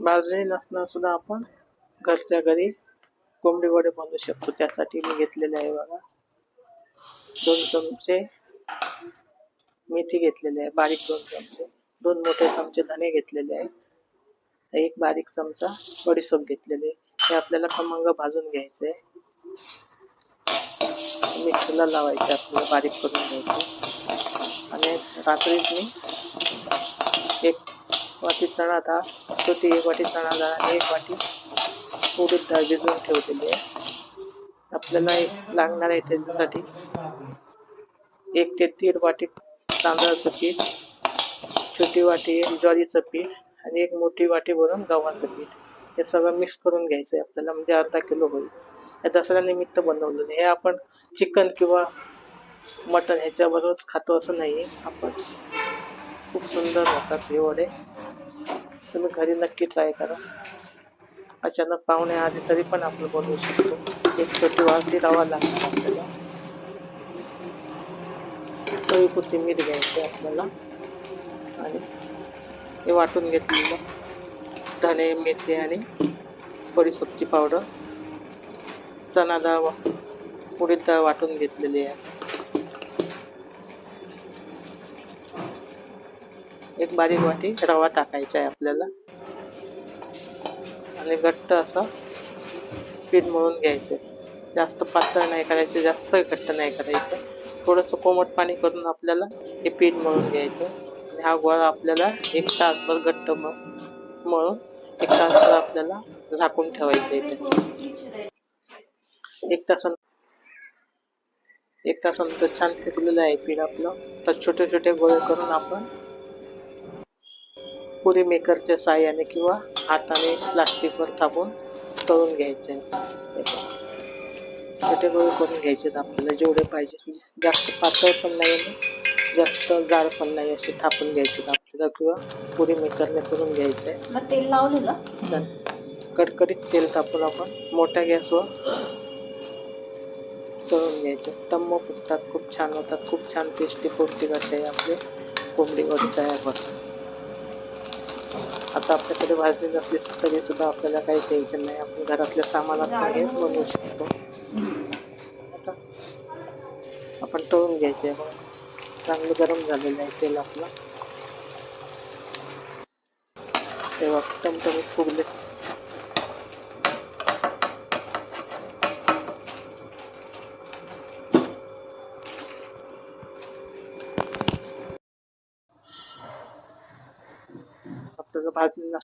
बाजरी नसणार सुद्धा आपण घरच्या घरी कोंबडी वडे बनवू शकतो. त्यासाठी मी घेतलेले आहे बघा. दोन चमचे मेथी घेतलेली आहे बारीक दोन चमचे. दोन मोठे चमचे धणे घेतलेले आहे एक बारीक चमचा बडीसोप घेतलेले आहे. हे आपल्याला खमंग भाजून घ्यायचे मिक्सरला लावायचे आपल्याला बारीक करून घ्यायचे. आणि रात्रीच मी एक वाटी चणा डाळ छोटी एक वाटी चणा डाळ आणि एक वाटी उडीद डाळ भिजवून ठेवलेली आहे. आपल्याला एक लागणार आहे त्याच्यासाठी. एक ते दीड वाटी तांदळाचं पीठ छोटी वाटी ज्वारीचं पीठ आणि एक मोठी वाटी भरून गव्हाचं पीठ. हे सगळं मिक्स करून घ्यायचं आहे आपल्याला म्हणजे अर्धा किलो होईल. या दसऱ्यानिमित्त बनवलं हे आपण चिकन किंवा मटन ह्याच्याबरोबरच खातो असं नाही. आहे आपण खूप सुंदर होतात हे वडे. तुम्ही घरी नक्की ट्राय करा. अचानक पाहुणे आले तरी पण आपण बनवू शकतो. एक छोटी वाटी रवा लागणार आपल्याला. चवीपुरती मीठ घ्यायची आपल्याला. आणि हे वाटून घेतलेलं धणे मेथी आणि बडीसोपची पावडर चणा डाळ उडीद डाळ वाटून घेतलेली आहे. एक बारीक वाटी रवा टाकायचा आहे आपल्याला. आणि घट्ट असं पीठ मळून घ्यायचं. जास्त पातळ नाही करायचं जास्त घट्ट नाही करायचं. थोडंसं कोमट पाणी करून आपल्याला हे पीठ मळून घ्यायचं. आणि हा गोळा आपल्याला एक तासभर घट्ट मळून एक तासभर आपल्याला झाकून ठेवायचं इथे एक तासन एक तासानंतर छान फिरलेलं आहे पीठ आपलं. तर छोटे छोटे गोळे करून आपण पुरी मेकरच्या साह्याने किंवा हाताने प्लास्टिकवर थापून तळून घ्यायचे. छोटे गोळे करून घ्यायचे आपल्याला जेवढे पाहिजे. जास्त पातळ पण नाही जास्त जाड पण नाही असे थापून घ्यायचे आपल्याला किंवा पुरी मेकरने करून घ्यायचे. मग तेल लावलेलं कडकडीत तेल तापून आपण मोठ्या गॅसवर तळून घ्यायचे. तम्म फुटतात खूप छान होतात खूप छान टेस्टी पौष्टिक असे आपले कोंबडी वडे तयार होतात. आता आपल्याकडे भाजणी नसली तरी सुद्धा आपल्याला काही टेन्शन नाही. आपण घरातल्या सामानात हे बनवू शकतो. आता आपण तळून घ्यायचे. चांगलं गरम झालेलं आहे तेल आपलं. तेव्हा टमटमीत फुगले. که باشه